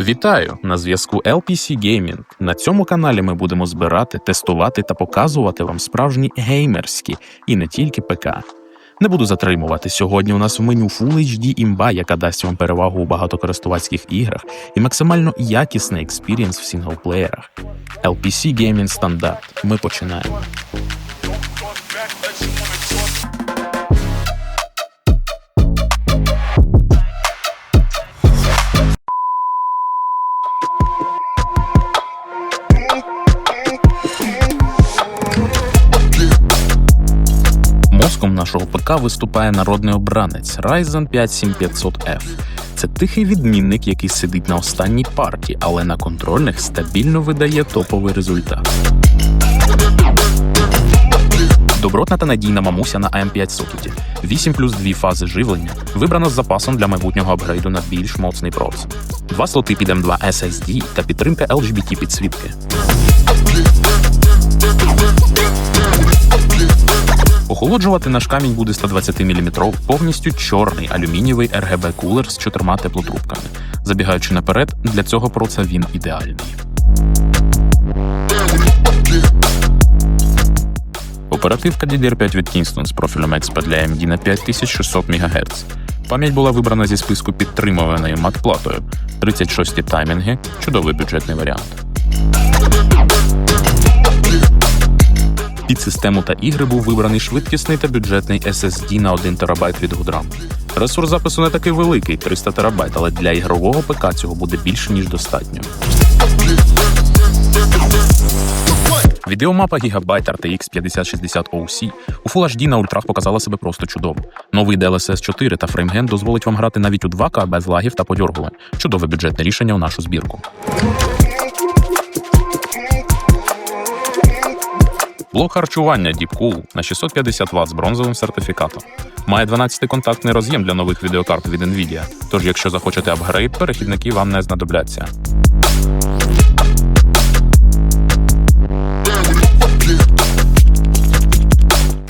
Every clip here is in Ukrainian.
Вітаю! На зв'язку LPC Gaming. На цьому каналі ми будемо збирати, тестувати та показувати вам справжні геймерські і не тільки ПК. Не буду затримувати. Сьогодні у нас в меню Full HD імба, яка дасть вам перевагу у багатокористувацьких іграх і максимально якісний експірієнс в сінглплеєрах. LPC Gaming стандарт. Ми починаємо. Мозком нашого ПК виступає народний обранець Ryzen 5 7500F. Це тихий відмінник, який сидить на останній парті, але на контрольних стабільно видає топовий результат. Добротна та надійна мамуся на AM5 сокеті, 8 плюс 2 фази живлення, вибрано з запасом для майбутнього апгрейду на більш моцний проц. Два слоти під M2 SSD та підтримка LGBT підсвітки. Охолоджувати наш камінь буде 120-мм повністю чорний алюмінієвий RGB кулер з чотирма теплотрубками. Забігаючи наперед, для цього проца він ідеальний. Оперативка DDR5 від Kingston з профілем XP для AMD на 5600 МГц. Пам'ять була вибрана зі списку підтримуваної матплатою. 36 таймінги чудовий бюджетний варіант. Під систему та ігри був вибраний швидкісний та бюджетний SSD на 1 ТБ від Гудрам. Ресурс запису не такий великий 300 ТБ, але для ігрового ПК цього буде більше ніж достатньо. Відеомапа Gigabyte RTX 5060 OC у Full HD на ультрах показала себе просто чудово. Новий DLSS 4 та FrameGen дозволить вам грати навіть у 2К без лагів та подьоргувань. Чудове бюджетне рішення у нашу збірку. Блок харчування DeepCool на 650 Вт з бронзовим сертифікатом. Має 12-контактний роз'єм для нових відеокарт від Nvidia, тож якщо захочете апгрейд, перехідники вам не знадобляться.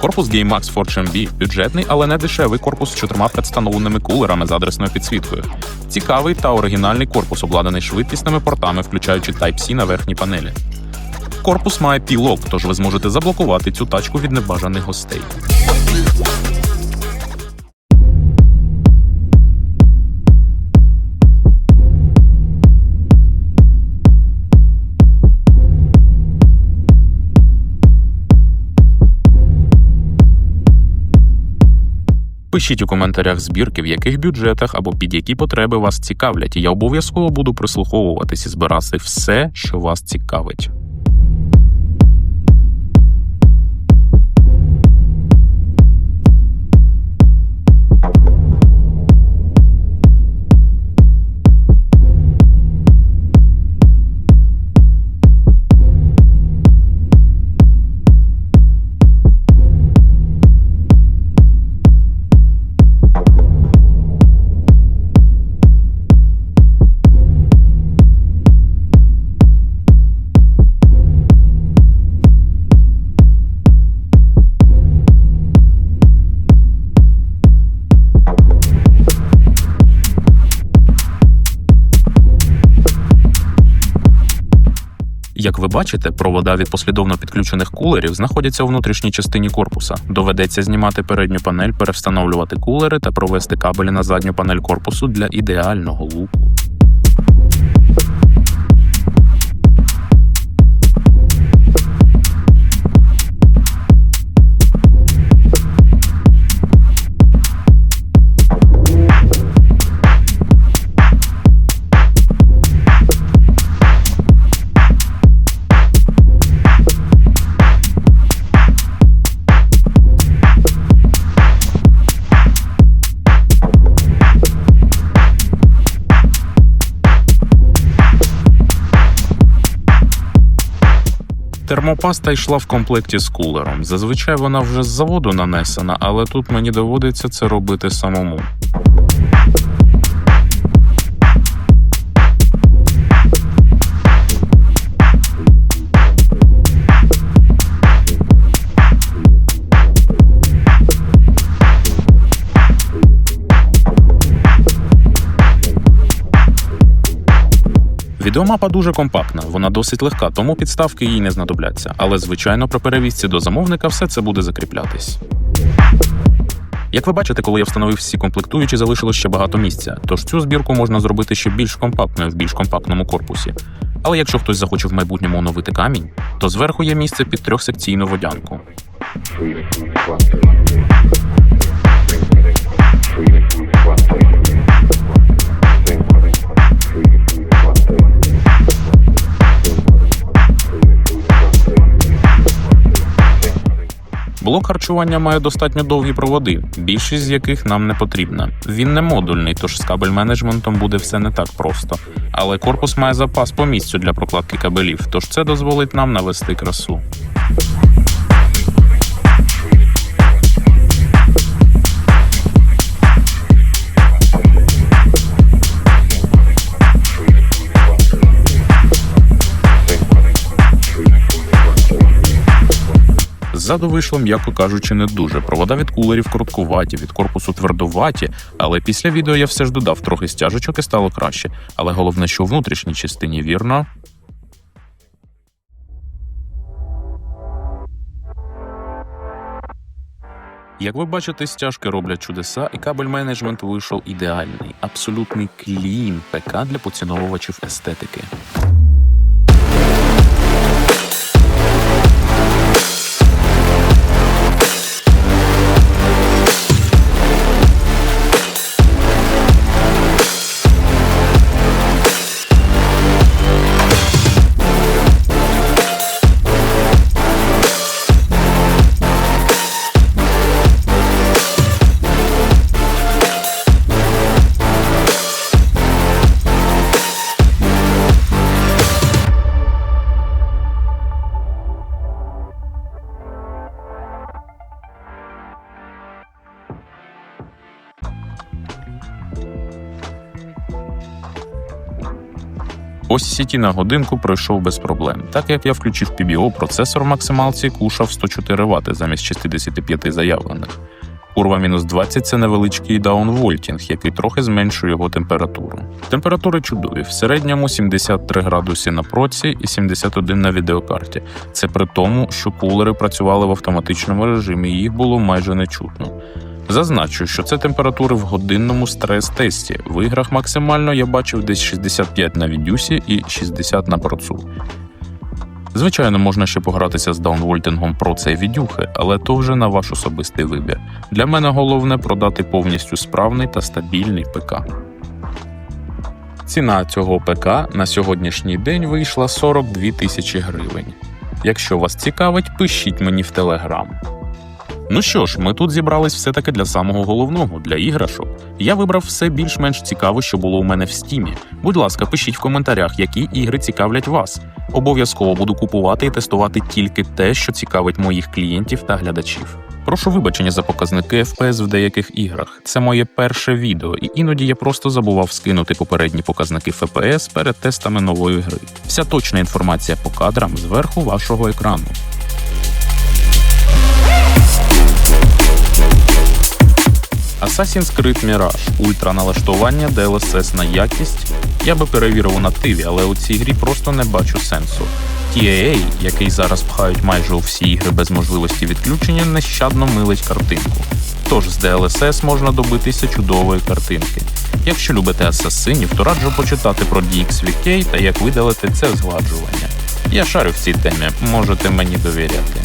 Корпус GameMax Forge MB – бюджетний, але не дешевий корпус з чотирма предстановленими кулерами з адресною підсвіткою. Цікавий та оригінальний корпус, обладнаний швидкісними портами, включаючи Type-C на верхній панелі. Корпус має пілок, тож ви зможете заблокувати цю тачку від небажаних гостей. Пишіть у коментарях збірки, в яких бюджетах або під які потреби вас цікавлять, і я обов'язково буду прислуховуватись і збирати все, що вас цікавить. Як ви бачите, провода від послідовно підключених кулерів знаходяться у внутрішній частині корпуса. Доведеться знімати передню панель, перевстановлювати кулери та провести кабелі на задню панель корпусу для ідеального луку. Термопаста йшла в комплекті з кулером. Зазвичай вона вже з заводу нанесена, але тут мені доводиться це робити самому. Відеомапа дуже компактна, вона досить легка, тому підставки їй не знадобляться. Але, звичайно, при перевізці до замовника все це буде закріплятись. Як ви бачите, коли я встановив всі комплектуючі, залишилось ще багато місця, тож цю збірку можна зробити ще більш компактною в більш компактному корпусі. Але якщо хтось захоче в майбутньому оновити камінь, то зверху є місце під трьохсекційну водянку. Блок харчування має достатньо довгі проводи, більшість з яких нам не потрібна. Він не модульний, тож з кабель менеджментом буде все не так просто. Але корпус має запас по місцю для прокладки кабелів, тож це дозволить нам навести красу. Ззаду вийшло, м'яко кажучи, не дуже. Провода від кулерів короткуваті, від корпусу твердуваті, але після відео я все ж додав трохи стяжечок і стало краще. Але головне, що у внутрішній частині вірно. Як ви бачите, стяжки роблять чудеса, і кабель менеджмент вийшов ідеальний, абсолютний клін ПК для поціновувачів естетики. Сіті на годинку пройшов без проблем. Так як я включив PBO, процесор в максималці кушав 104 Вт замість 65 заявлених. Курва мінус 20 це невеличкий даунвольтінг, який трохи зменшує його температуру. Температури чудові, в середньому 73 градуси на проці і 71 на відеокарті. Це при тому, що кулери працювали в автоматичному режимі, і їх було майже не чутно. Зазначу, що це температури в годинному стрес-тесті. В іграх максимально я бачив десь 65 на відюсі і 60 на процу. Звичайно, можна ще погратися з даунвольтингом про це відюхи, але то вже на ваш особистий вибір. Для мене головне продати повністю справний та стабільний ПК. Ціна цього ПК на сьогоднішній день вийшла 42 тисячі гривень. Якщо вас цікавить, пишіть мені в Телеграм. Ну що ж, ми тут зібрались все-таки для самого головного для іграшок. Я вибрав все більш-менш цікаве, що було у мене в стімі. Будь ласка, пишіть в коментарях, які ігри цікавлять вас. Обов'язково буду купувати і тестувати тільки те, що цікавить моїх клієнтів та глядачів. Прошу вибачення за показники FPS в деяких іграх. Це моє перше відео, і іноді я просто забував скинути попередні показники FPS перед тестами нової гри. Вся точна інформація по кадрам зверху вашого екрану. Assassin's Creed Mirage ультра налаштування DLSS на якість. Я би перевірив у нативі, але у цій грі просто не бачу сенсу. TAA, який зараз пхають майже у всі ігри без можливості відключення, нещадно милить картинку. Тож з DLSS можна добитися чудової картинки. Якщо любите асасинів, то раджу почитати про DXVK та як видалити це згладжування. Я шарю в цій темі, можете мені довіряти.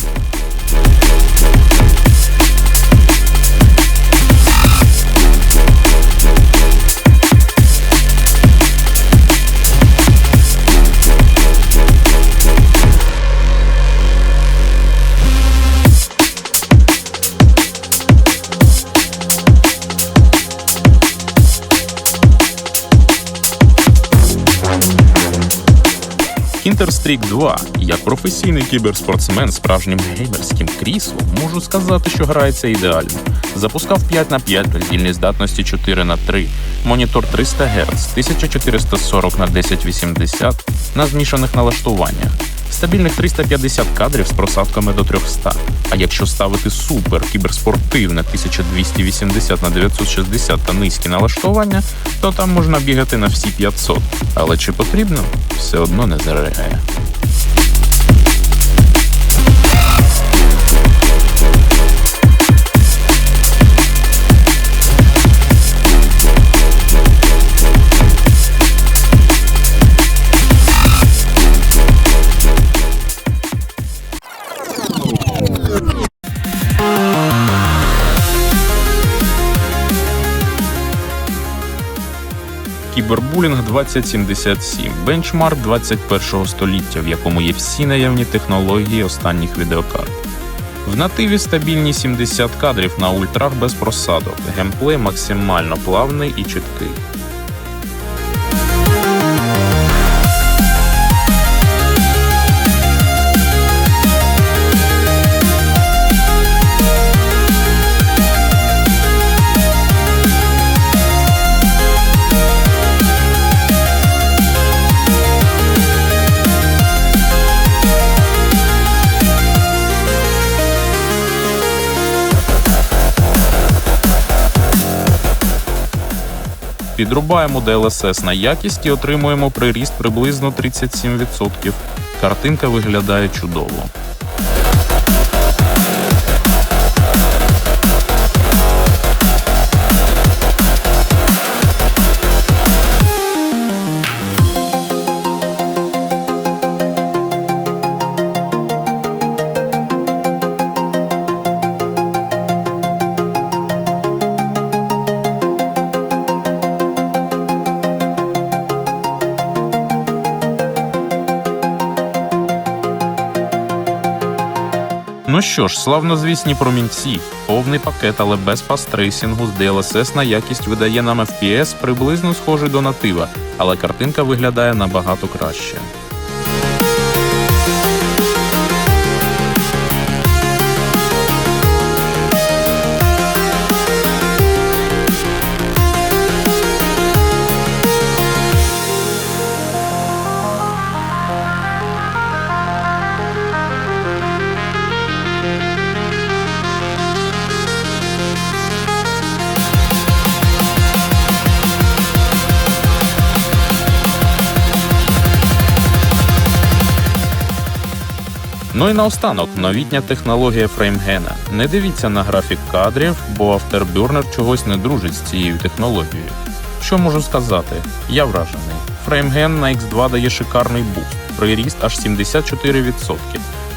2. Як професійний кіберспортсмен справжнім геймерським кріслом, можу сказати, що грається ідеально. Запускав 5 на 5 вільні здатності 4 на 3 монітор 300 Гц, 1440 на 1080 на змішаних налаштуваннях. Стабільних 350 кадрів з просадками до 300. А якщо ставити супер кіберспортивне 1280 на 960 та низькі налаштування, то там можна бігати на всі 500. Але чи потрібно, все одно не заригає. Кібербулінг 2077 бенчмарк 21-го століття, в якому є всі наявні технології останніх відеокарт. В нативі стабільні 70 кадрів на ультрах без просадок, геймплей максимально плавний і чіткий. Підрубаємо DLSS на якість і отримуємо приріст приблизно 37%. Картинка виглядає чудово. Що ж, славнозвісні промінці, повний пакет, але без пастрейсінгу з DLSS на якість видає нам FPS приблизно схожий до натива, але картинка виглядає набагато краще. Ну і наостанок, новітня технологія фреймгена. Не дивіться на графік кадрів, бо Afterburner чогось не дружить з цією технологією. Що можу сказати? Я вражений. Фреймген на X2 дає шикарний буст, приріст аж 74%.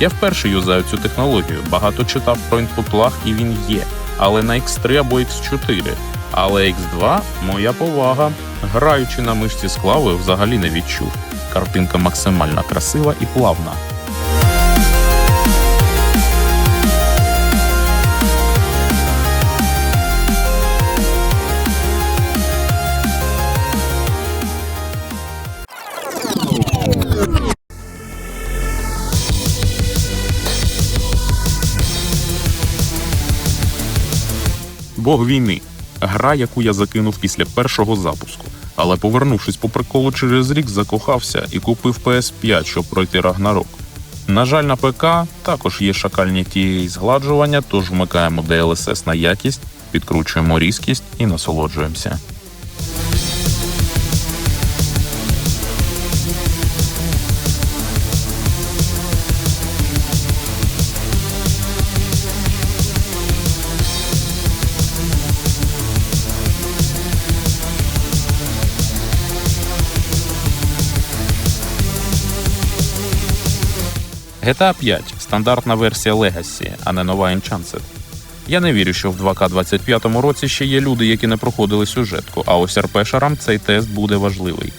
Я вперше юзаю цю технологію, багато читав про інпут-лаг і він є, але на X3 або X4. Але X2 моя повага. Граючи на мишці з клавою, взагалі не відчув. Картинка максимально красива і плавна. Бог війни. Гра, яку я закинув після першого запуску. Але повернувшись по приколу через рік, закохався і купив PS5, щоб пройти Рагнарок. На жаль, на ПК також є шакальні тієї згладжування, тож вмикаємо DLSS на якість, підкручуємо різкість і насолоджуємося. GTA 5 стандартна версія Legacy, а не нова Enchanted. Я не вірю, що в 2К25 році ще є люди, які не проходили сюжетку, а ось РПшерам цей тест буде важливий.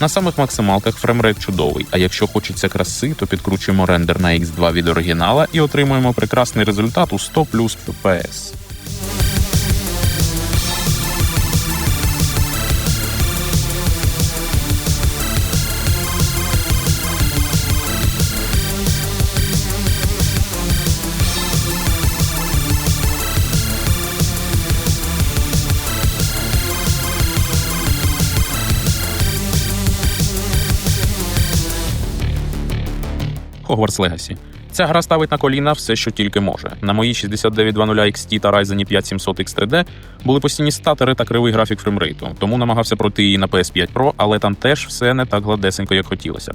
На самих максималках фреймрейт чудовий, а якщо хочеться краси, то підкручуємо рендер на X2 від оригінала і отримуємо прекрасний результат у 100 плюс FPS. Hogwarts Legacy. Ця гра ставить на коліна все, що тільки може. На моїй 6900 XT та Ryzen 5700 X3D були постійні статери та кривий графік фреймрейту, тому намагався пройти її на PS5 Pro, але там теж все не так гладесенько, як хотілося.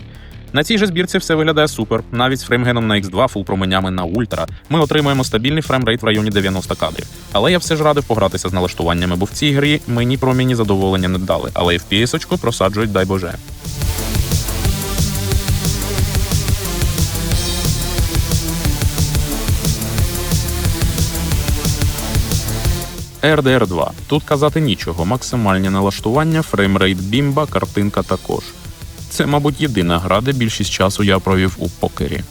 На цій же збірці все виглядає супер. Навіть з фреймгеном на X2 фул променями на ультра ми отримуємо стабільний фреймрейт в районі 90 кадрів. Але я все ж радив погратися з налаштуваннями, бо в цій грі мені проміні задоволення не дали, але FPS-очку просаджують, дай боже. RDR 2. Тут казати нічого, максимальні налаштування, фреймрейт бімба, картинка також. Це, мабуть, єдина гра, де більшість часу я провів у покері.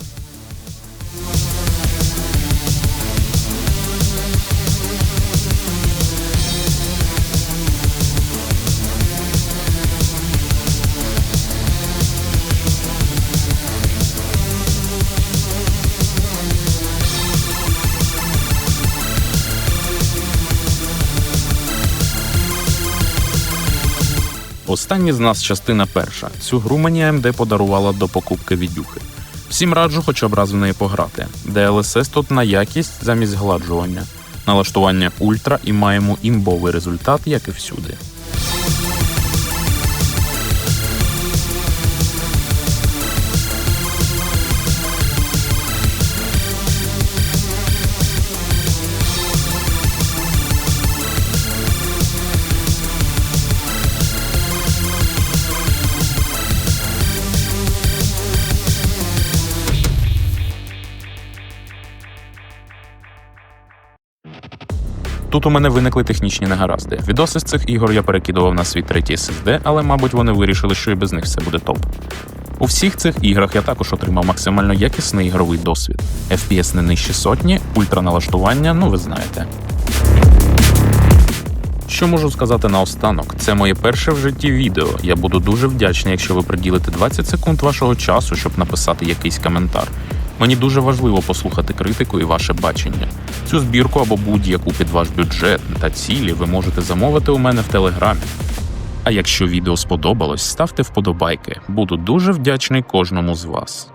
Останній з нас частина перша. Цю гру мені AMD подарувала до покупки відюхи. Всім раджу хоча б раз в неї пограти. DLSS тут на якість замість згладжування. Налаштування ультра і маємо імбовий результат, як і всюди. Тут у мене виникли технічні негаразди. Відоси з цих ігор я перекидував на свій третій SSD, але, мабуть, вони вирішили, що і без них все буде топ. У всіх цих іграх я також отримав максимально якісний ігровий досвід. FPS не нижче сотні, ультраналаштування, ну ви знаєте. Що можу сказати наостанок? Це моє перше в житті відео. Я буду дуже вдячний, якщо ви приділите 20 секунд вашого часу, щоб написати якийсь коментар. Мені дуже важливо послухати критику і ваше бачення. Цю збірку або будь-яку під ваш бюджет та цілі ви можете замовити у мене в телеграмі. А якщо відео сподобалось, ставте вподобайки. Буду дуже вдячний кожному з вас.